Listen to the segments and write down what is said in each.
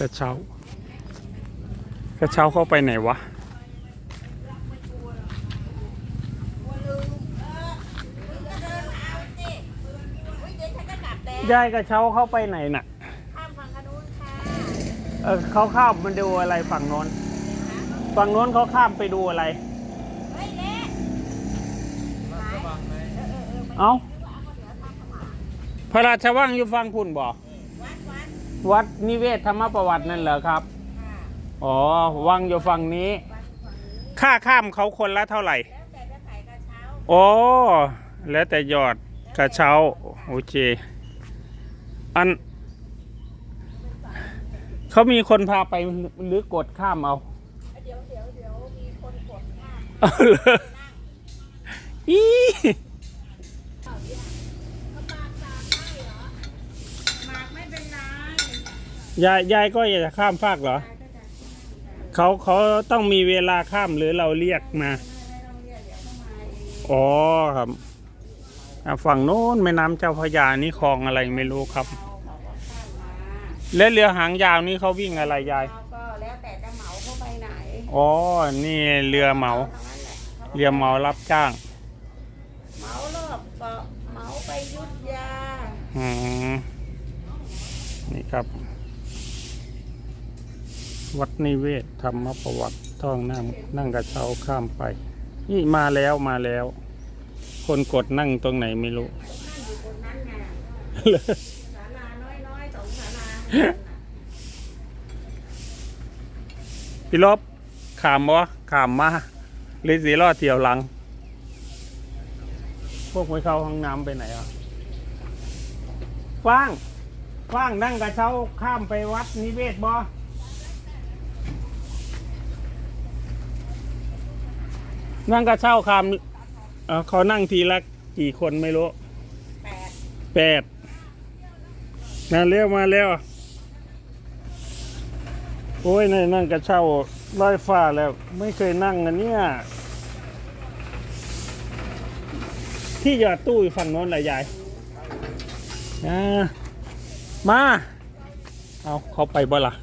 กระเช้ากระเช้าเข้าไปไหนวะยายกระเช้าเข้าไปไหนน่ะข้ามฝั่งขนุนค่ะเออเขาข้ามมาดูอะไรฝั่งโน้น ฝั่งโน้นเขาข้ามไปดูอะไรเฮ้ยเละเอาพระราชวังอยู่ฟังพุ่นบ่ วัดวัดวัดนิเวศธรรมประวัตินั่นเหรอครับค่ะอ๋อ วังอยู่ฝั่งนี้วัดฝั่งนี้ ค่าข้ามเขาคนละเท่าไหร่ แล้วแต่จะขายกระเช้าโอ้แล้วแต่ยอดกระเช้า โอเค อัน เขามีคนพาไปหรือกดข้ามเอา เดี๋ยวเดี๋ยวเดี๋ยวมีคนกดข้ามเอาเลยอี เขาปากตามได้เหรอหมากไม่เป็นไร ยายยายก็อยากจะข้ามฟากเหรอ เขาเขาต้องมีเวลาข้ามหรือเราเรียกมาไม่ต้องเรียกเดี๋ยวต้องมาเองอ๋อครับอะฝั่งโน้นแม่น้ำเจ้าพระยานี่คลองอะไรไม่รู้ครับเอาเขาก็ข้ามมาและเรือหางยาวนี่เขาวิ่งอะไรยายแล้วก็แล้วแต่จะเหมาเข้าไปไหน อ๋อ นี่เรือเหมาทั้งนั้นแหละเรือเหมารับจ้าง เหมารอบเกาะเหมาไปยุทธยา อืมนี่ครับ วัดนิเวศธรรมประวัติท่องนั่งนั่งกระเช้าข้ามไป นี่มาแล้วมาแล้ว คนกดนั่งตรงไหนไม่รู้นั่นอยู่บนนั้นไงศาลาน้อยๆสองศาลาพี่ลบขามบ่ขามมาหรือสีรอดเที่ยวหลัง พวกไปเข้าห้องน้ำไปไหนอะฟ้างฟ้างนั่งกระเช้าข้ามไปวัดนิเวศบ่ นั่งกระเช้าข้ามเอ่อเขานั่งทีละกี่คนไม่รู้แปดแปดมาเร็วมาเร็วโอ้ยในนั่งกระเช้าลอยฟ้าแล้ว ไม่เคยนั่งอันเนี้ยที่หยอดตู้อยู่ฝั่งโน้นแหละยายนะมา เอาเขาไปบ่ล่ะ แ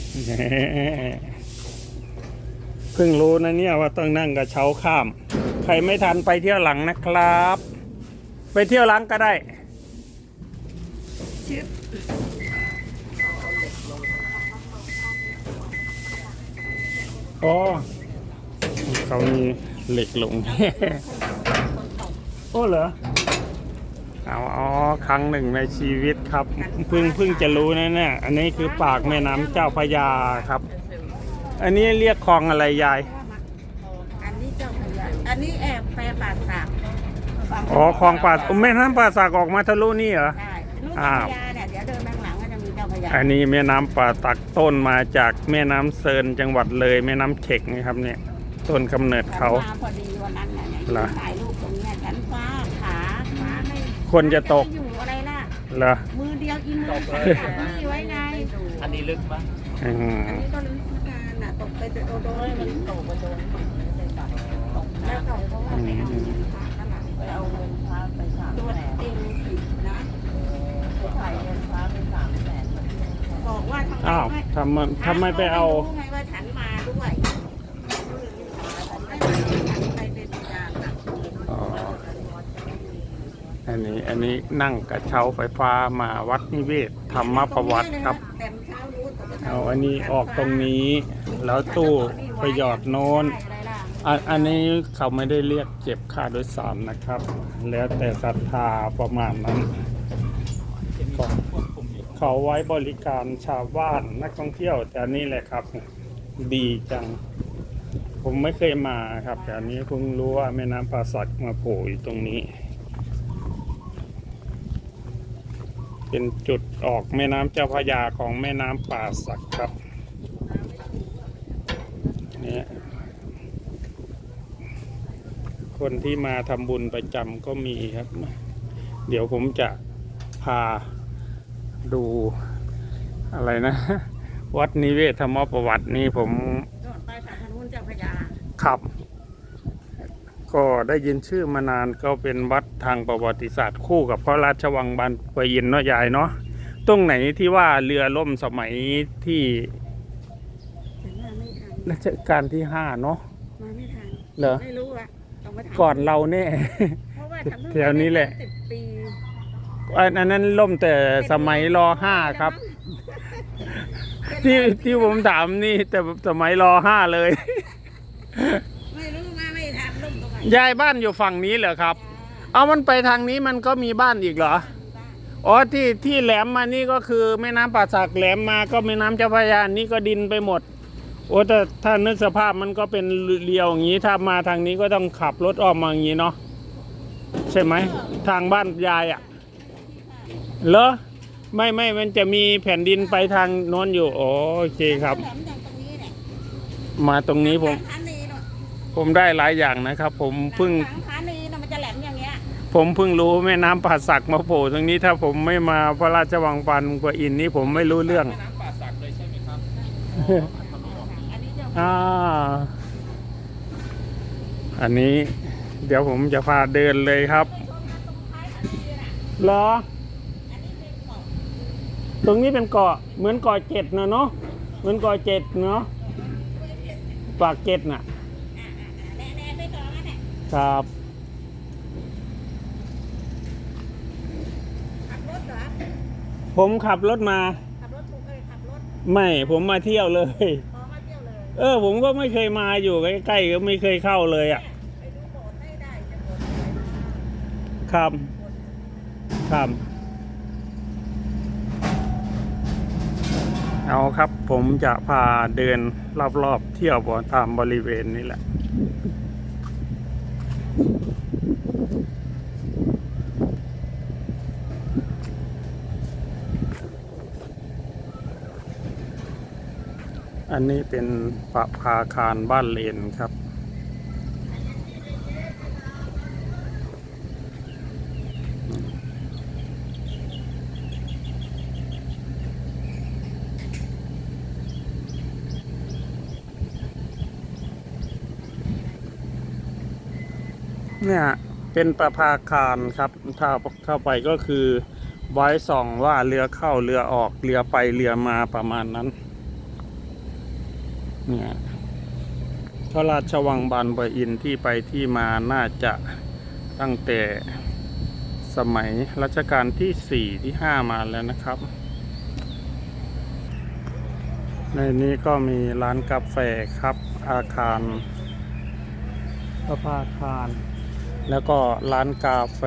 หม เพิ่งรู้นะเนี่ยว่าต้องนั่งกระเช้าข้าม ใครไม่ทันไปเที่ยวหลังนะครับ ไปเที่ยวหลังก็ได้โอ๋อเขามีเหล็กลง โอ้เหรอ เอาอ๋อครั้งหนึ่งในชีวิตครับเพิ่งเพิ่งจะรู้นะเนี่ยอันนี้คือปากแม่น้ำเจ้าพระยาครับ อันนี้เรียกคลองอะไรยายอันนี้เจ้าพระยาอันนี้แอบแปรปราสาทอ๋อคลองป่าแม่น้ำป่าสากออกมาทะลุนี่เหรอ ใช่ลูกอ้าเจ้าพวระยาเนี่ยเดี๋ยวเดินด้านหลังก็จะมีเจ้าพระยาอันนี้แม่น้ำป่าตักต้นมาจากแม่น้ำเซินจังหวัดเลยแม่น้ำเข็กนี่ครับเนี่ยต้นกำเนิดเขา ฉันมาพอดีวันนั้นน่ะเนี่ยเหรอ ถ่ายรูปตรงเนี้ยฉันฟ้าขาฟ้าให้ คนจะตกอยู่อะไรล่ะเหรอมือเดียวอีมือฉันจับนี่ไว้ไงอันนี้ลึกปะอืมอันนี้ก็ลึกเหมือนกันน่ะตกไปโดนโดนมันตกไปโดนแล้วเขาเพราะว่าไปเอาเงินพระข้างหลังไปเอาเงินพระไปสามตัวจริงผิดนะถ่ายเงินฟ้าเป็นสามแสนบอกว่าทำไมอ้าวไม่ทำไมทำไมไปเอารู้ไงว่าฉันมาด้วยไปเป็นพยาน อ๋อ อันนี้อันนี้นั่งกระเช้าไฟฟ้ามาวัดนิเวศธรรมประวัติครับ เอาอันนี้ออกตรงนี้ แล้วตู้ไปหยอดโน้นอันอันนี้เขาไม่ได้เรียกเก็บค่าโดยสารนะครับ แล้วแต่ศรัทธาประมาณนั้นเขาไว้บริการชาวบ้านนักท่องเที่ยวแต่นี่แหละครับ ดีจัง ผมไม่เคยมาครับแต่นี้เพิ่งรู้ว่าแม่น้ำป่าสักมาโผล่อยู่ตรงนี้ เป็นจุดออกแม่น้ำเจ้าพระยาของแม่น้ำป่าสักครับเนี่ยคนที่มาทำบุญประจำก็มีครับ เดี๋ยวผมจะพาดูอะไรนะ วัดนิเวศธรรมประวัตินี่ผมโดนไปฝั่งนู้นเจ้าพระยาขับ ก็ได้ยินชื่อมานานก็เป็นวัดทางประวัติศาสตร์คู่กับพระราชวังบานปะอินเนาะยายเนาะตรงไหนที่ว่าเรือล่มสมัยที่ฉันมาไม่ทันรัชกาลที่ห้าเนาะมาไม่ทันเหรอไม่รู้อะต้องมาถามก่อนเราแน่ เพราะว่าฉันเพิ่งแถวนี้แหละ สิบปีอันอันนั้นล่มแต่สมัยรอห้าครับ ที่ที่ผมถามนี่แต่สมัยรอห้าเลย ยายบ้านอยู่ฝั่งนี้เหรอครับ เอามันไปทางนี้มันก็มีบ้านอีกเหรอ อ๋อที่ที่แหลมมานี่ก็คือแม่น้ำป่าสักแหลมมาก็แม่น้ำเจ้าพระยานี่ก็ดินไปหมด โอ้แต่ถ้านึกสภาพมันก็เป็นเรียวอย่างนี้ถ้ามาทางนี้ก็ต้องขับรถอ้อมมาอย่างนี้เนาะใช่ไหมทางบ้านยายอะ่ะเหรอไม่ไม่มันจะมีแผ่นดินไปทางโน้นอยู่อ๋อโอเคครับแหลมจากตรงนี้เนี่ยมาตรงนี้ผมขานีเนอะ ผมได้หลายอย่างนะครับ ผมเพิ่งหลัขานีนะมันจะแหลมอย่างเงี้ยผมเพิ่งรู้แม่น้ำป่าสักมาโผล่ตรงนี้ถ้าผมไม่มาพระราชวังปันกว่าอินนี้ผมไม่รู้เรื่อง น้ำป่าสักเลยใช่ไหมครับอันนี้จะอ่า อันนี้ เดี๋ยวผมจะพาเดินเลยครับไปชมนะตรงท้ายอันนี้นะเหรอ อันนี้เป็นเกาะตรงนี้เป็นเกาะเหมือนเกาะเจ็ดนะเนาะเหมือนเกาะเจ็ดเนาะปากเจ็ดน่ะ แน่ๆไปก่อนนั่นแหละ ครับขับรถเหรอผมขับรถมา ขับรถถูกเลยขับรถไม่ผมมาเที่ยวเลยพอมาเที่ยวเลยเออ ผมก็ไม่เคยมาอยู่ใกล้ๆก็ไม่เคยเข้าเลยอะไปดูโบสถ์ไม่ได้จะโบสถ์อะไรครับครับ เอาครับผมจะพาเดินรอบๆเที่ยวบ่ตามบริเวณนี้แหละ อันนี้เป็นประภาคารบ้านเลนครับ เนี่ยเป็นประภาคารครับ ถ้าเข้าไปก็คือไว้ส่องว่าเรือเข้าเรือออกเรือไปเรือมาประมาณนั้น เนี่ยพระราชวังบานบะอินที่ไปที่มาน่าจะตั้งแต่สมัยรัชกาลที่สี่ที่ห้ามาแล้วนะครับ ในนี้ก็มีร้านกาแฟครับ อาคารประภาคาร แล้วก็ร้านกาแฟ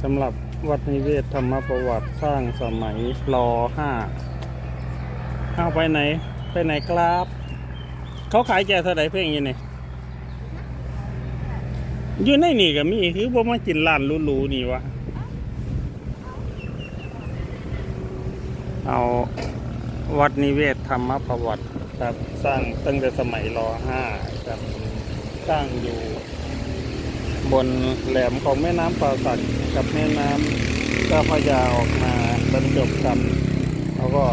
สำหรับวัดนิเวศธรรมประวัติสร้างสมัยรห้าเอาไปไหน ไปไหนครับ เขาขายแก่เท่าไหร่เพ่งอยี่นี่อยู่ในนี่ก็มีคือบ่มากินร้านหรูๆนี่วะเอาวัดนิเวศธรรมประวัติครับ สร้างตั้งแต่สมัยรห้าครับ สร้างอยู่บนแหลมของแม่น้ำป่าสักกับแม่น้ำเจ้าพระยาออกมาบรรจบกันแล้วก็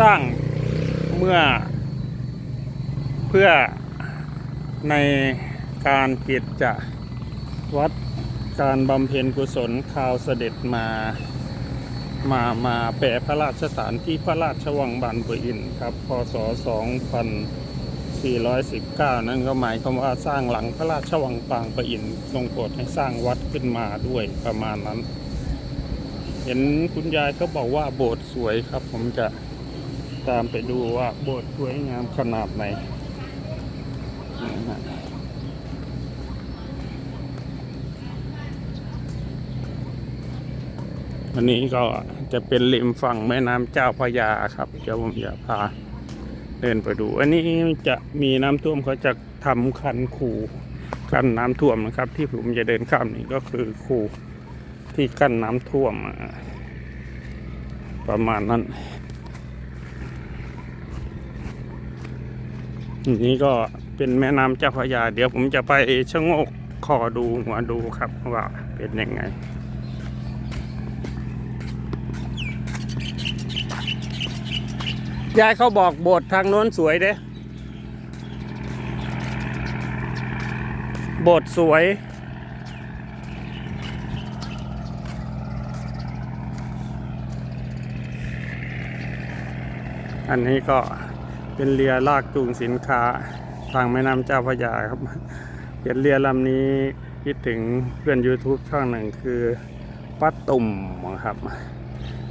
สร้าง เมื่อ เพื่อในการกิจจะวัดการบำเพ็ญกุศลข่าวเสด็จมา มามาแปรพระราชสถานที่พระราชวังบานเบอร์อินครับพศ 2419 นั่นก็หมายความว่าสร้างหลังพระราชวังปางปะอินทรงโปรดให้สร้างวัดขึ้นมาด้วยประมาณนั้น เห็นคุณยายก็บอกว่าโบสถ์สวยครับผมจะ ตามไปดูว่าโบสถ์สวยงามขนาดไหนอันนี้ก็จะเป็นริมฝั่งแม่น้ำเจ้าพระยาครับเดี๋ยวผมจะพาเดินไปดู อันนี้จะมีน้ำท่วมเขาจะทำคันคูกั้นน้ำท่วมนะครับ ที่ผมจะเดินข้ามนี่ก็คือคูที่กั้นน้ำท่วมประมาณนั้น นนี้ก็เป็นแม่น้ำเจ้าพระยา เดี๋ยวผมจะไปชะโงกคอดูหัวดูครับว่าเป็นยังไงยายเขาบอกโบสถ์ทางโน้นสวยเด้ โบสถ์สวย อันนี้ก็ เป็นเรือลากจูงสินค้าทางแม่น้ำเจ้าพระยาครับ เห็นเรือลำนี้คิดถึงเพื่อน YouTube ช่องหนึ่งคือป้าตุ่มครับ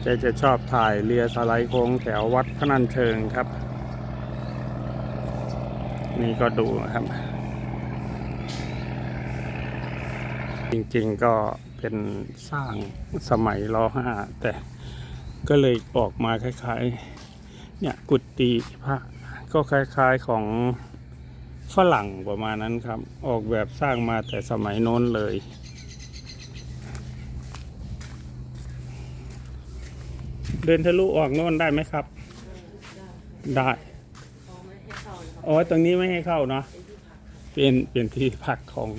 แกจะชอบถ่ายเรือสไลด์โค้งแถววัดพนัญเชิงครับ นี่ก็ดูนะครับ จริงๆก็เป็นสร้างสมัยรห้าแต่ก็เลยออกมาคล้ายๆ เนี่ยกุฏิพระ ก็คล้าย ๆของฝรั่งประมาณนั้นครับ ออกแบบสร้างมาแต่สมัยโน้นเลย เดินทะลุออกโน้นได้ไหมครับ ได้โอ๋อตรงนี้ไม่ให้เข้าเนาะเป็นเป็นที่พักของ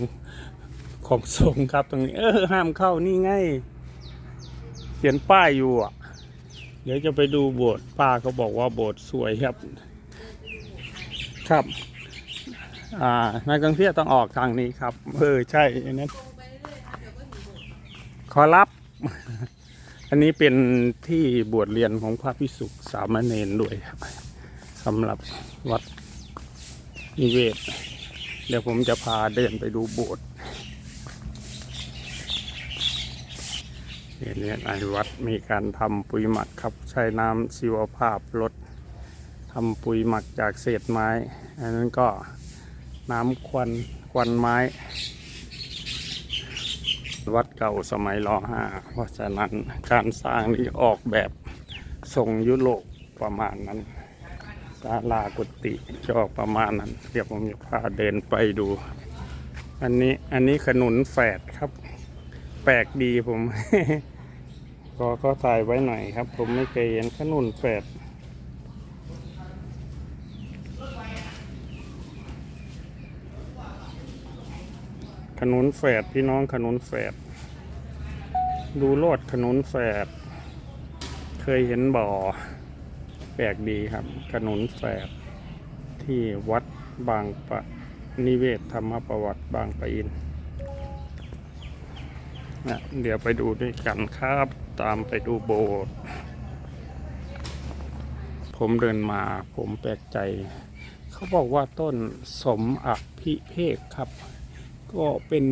ของสงครับตรงนี้ เออห้ามเข้านี่ไงเขียนป้ายอยู่อะ เดี๋ยวจะไปดูโบสถ์ป้าเขาบอกว่าโบสถ์สวยครับ ครับ อ่านักท่องเที่ยวต้องออกทางนี้ครับ เออใช่อันนั้นขอรับ อันนี้เป็นที่บวชเรียนของพระพิสุสามเณรด้วยครับสำหรับวัดนิเวศ เดี๋ยวผมจะพาเดินไปดูโบสถ์เนี่ยในวัดมีการทำปุ๋ยหมักครับ ใช้น้ำชีวภาพลด ทำปุ๋ยหมักจากเศษไม้ อันนั้นก็น้ำควันควันไม้ วัดเก่าสมัยรห้าเพราะฉะนั้นการสร้างนี้ออกแบบทรงยุโรปประมาณนั้นศาลากุฏิจะออกประมาณนั้น เดี๋ยวผมจะพาเดินไปดู อันนี้อันนี้ขนุนแฝดครับ แปลกดีผม ก็ก็ถ่ายไว้หน่อยครับ ผมไม่เคยเห็นขนุนแฝด นุนแฝดพี่น้องขนุนแฝดดูโลดขนุนแฝดเคยเห็นบ่อ แปลกดีครับขนุนแฝดที่วัดบางปะนิเวศธรรมประวัติบางปะอินนะเดี๋ยวไปดูด้วยกันครับตามไปดูโบสถ์ผมเดินมาผมแปลกใจ เขาบอกว่าต้นสมอภิเพกครับ ก็เป็น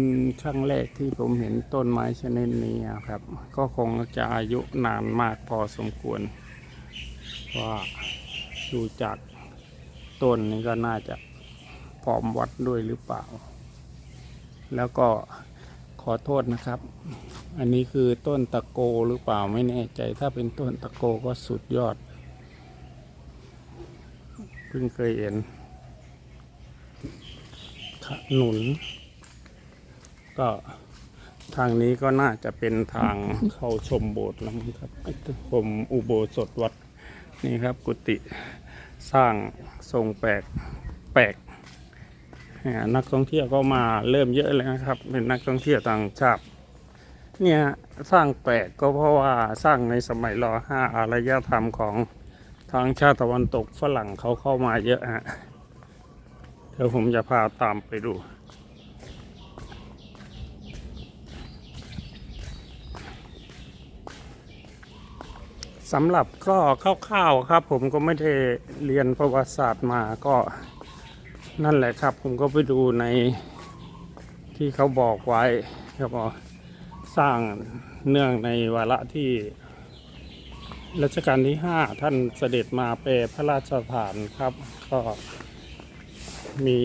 ครั้งแรกที่ผมเห็นต้นไม้ชนิดนี้ครับ ก็คงจะอายุนานมากพอสมควร ว่าดูจากต้นนี้ก็น่าจะพร้อมวัดด้วยหรือเปล่า แล้วก็ขอโทษนะครับ อันนี้คือต้นตะโกหรือเปล่าไม่แน่ใจ ถ้าเป็นต้นตะโกก็สุดยอด เพิ่งเคยเห็นขนุน ก็ทางนี้ก็น่าจะเป็นทางเข้าชมโบสถ์แล้วมั้งครับชมอุโบสถวัดนี่ครับ กุฏิสร้างทรงแปลกแปลกนักท่องเที่ยวก็มาเริ่มเยอะเลยนะครับ เป็นนักท่องเที่ยวต่างชาติเนี่ยสร้างแปลกก็เพราะว่าสร้างในสมัยรห้าอารยธรรมของทางชาติตะวันตกฝรั่งเขาเข้ามาเยอะฮะเดี๋ยวผมจะพาตามไปดู สำหรับก็คร่าวๆครับ ผมก็ไม่ได้เรียนประวัติศาสตร์มาก็นั่นแหละครับ ผมก็ไปดูในที่เขาบอกไว้ครับว่าสร้างเนื่องในวาระที่รัชกาลที่ห้าท่านเสด็จมาเปรพระราชทานครับ ก็มี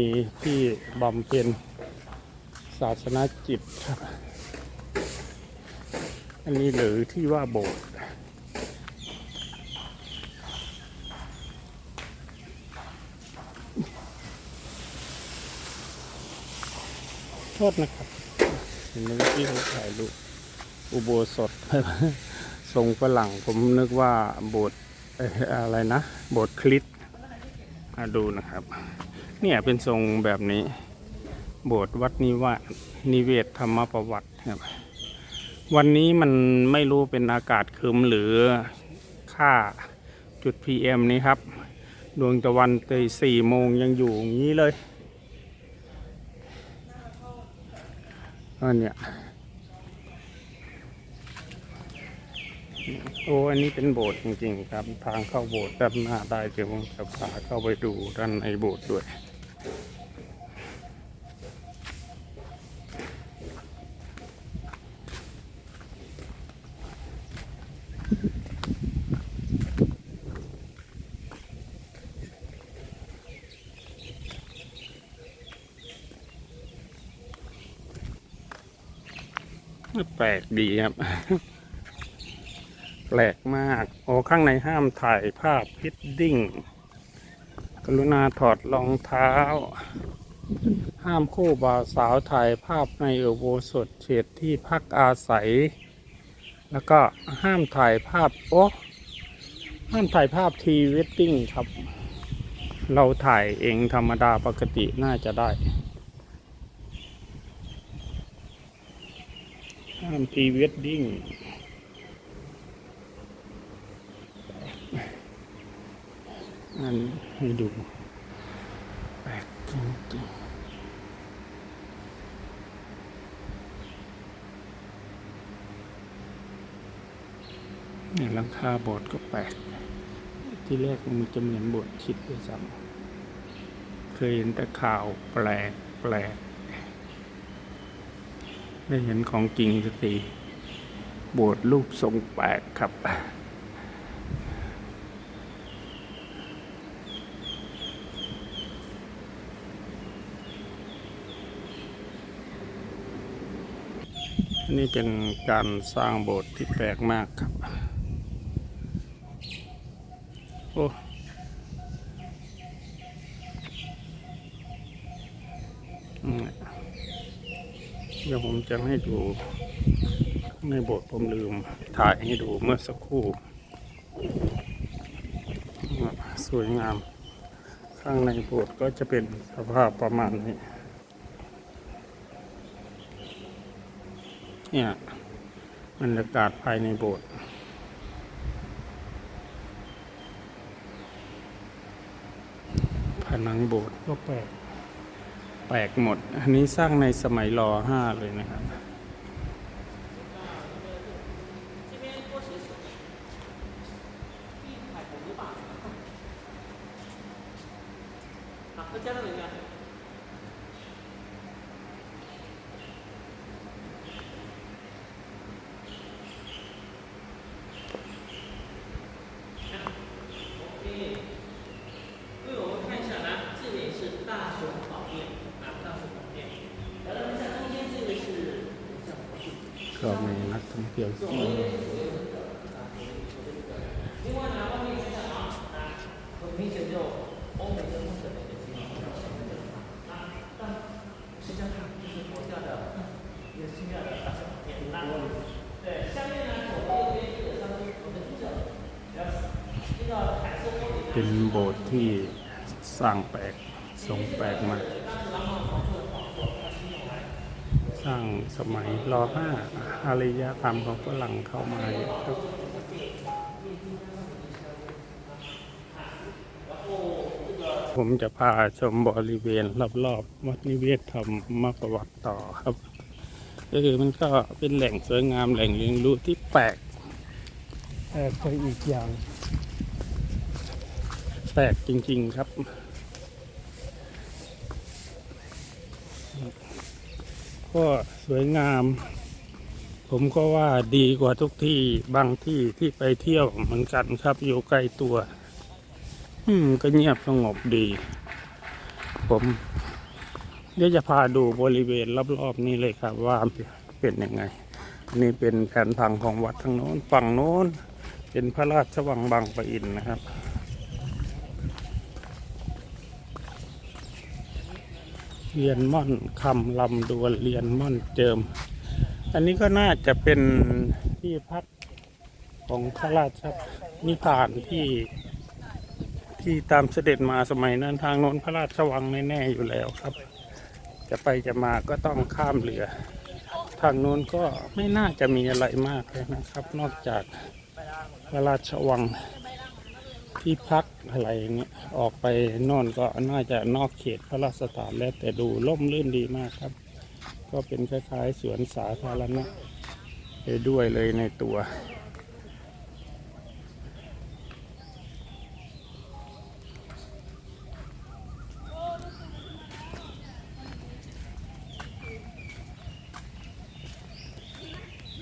ที่บำเพ็ญศาสนาจิตครับ อันนี้หรือที่ว่าโบสถ์ ทษนะครับเห็นเมื่อกี้เขาถ่ายรูปอุโบสถทรงฝรั่งผมนึกว่าโบสถ์อะไรนะโบสถ์คริสต์มาดูนะครับ เนี่ยเป็นทรงแบบนี้ โบสถ์วัดนิวานิเวศธรรมประวัติครับวันนี้มันไม่รู้เป็นอากาศครึมหรือค่าจุด PM นี้ครับ ดวงตะวันตีสี่โมงยังอยู่อย่างนี้เลย อันเนี้ยโอ้อันนี้เป็นโบสถ์จริงๆครับ ทางเข้าโบสถ์ด้านหน้าได้เดี๋ยวผมจะพาเข้าไปดูด้านในโบสถ์ด้วย แปลกดีครับ แปลกมากโอ้ข้างในห้ามถ่ายภาพพิดดิ้ง กรุณาถอดรองเท้า ห้ามคู่บ่าวสาวถ่ายภาพในอุโบสถเขตที่พักอาศัย แล้วก็ห้ามถ่ายภาพ โอ้ห้ามถ่ายภาพทีเวดดิ้งครับ เราถ่ายเองธรรมดาปกติน่าจะได้ ห้ามพรีเวดดิ้งอันให้ดูแปลกจริงๆเนี่ยหลังคาโบสถ์ก็แปลก ที่แรกมันจะเหมือนโบสถ์คิดด้วยซ้ำเคยเห็นแต่ข่าวแปลกแปลก ได้เห็นของจริงสักทีโบสถ์รูปทรงแปลกครับ นี่เป็นการสร้างโบสถ์ที่แปลกมากครับ โอ้อืม เดี๋ยวผม จะให้ดูในโบสถ์ผมลืมถ่ายให้ดูเมื่อสักครู่ สวยงาม ข้างในโบสถ์ก็จะเป็นสภาพประมาณนี้ เนี่ยบรรยากาศภายในโบสถ์ผนังโบสถ์ก็แปลก แปลกหมด อันนี้สร้างในสมัยรอห้าเลยนะครับ เป็นโบสถ์ที่สร้างแปลกทรงแปลกมาก สร้างสมัยรอห้าอารยธรรมของฝรั่งเข้ามาครับผมจะพาชมบริเวณรอบๆวัดนิเวศธรรมประวัติต่อครับก็คือมันก็เป็นแหล่งสวยงามแหล่งเรียนรู้ที่แปลกแปลกไปอีกอย่าง แปลกจริง ๆ ครับ ก็สวยงาม ผมก็ว่าดีกว่าทุกที่บางที่ที่ไปเที่ยวเหมือนกันครับ อยู่ใกล้ตัว อืม ก็เงียบสงบดี ผมเดี๋ยวจะพาดูบริเวณรอบๆนี้เลยครับ ว่าเป็นยังไง นี่เป็นแผนผังของวัดทางโน้นฝั่งโน้น เป็นพระราชวังบางปะอินนะครับ เรียนม่อนคำลำดวนเรียนม่อนเจิม อันนี้ก็น่าจะเป็นที่พักของพระราชนิพพานที่ที่ตามเสด็จมาสมัยนั้นทางโน้นพระราชวังแน่ๆอยู่แล้วครับ จะไปจะมาก็ต้องข้ามเรือ ทางโน้นก็ไม่น่าจะมีอะไรมากเลยนะครับ นอกจากพระราชวัง ที่พักอะไรอย่างเงี้ยออกไปนอนก็น่าจะนอกเขตพระราชฐานแล้วแต่ดูล่มลื่นดีมากครับ ก็เป็นคล้ายๆสวนสาธารณะไปด้วยเลยในตัว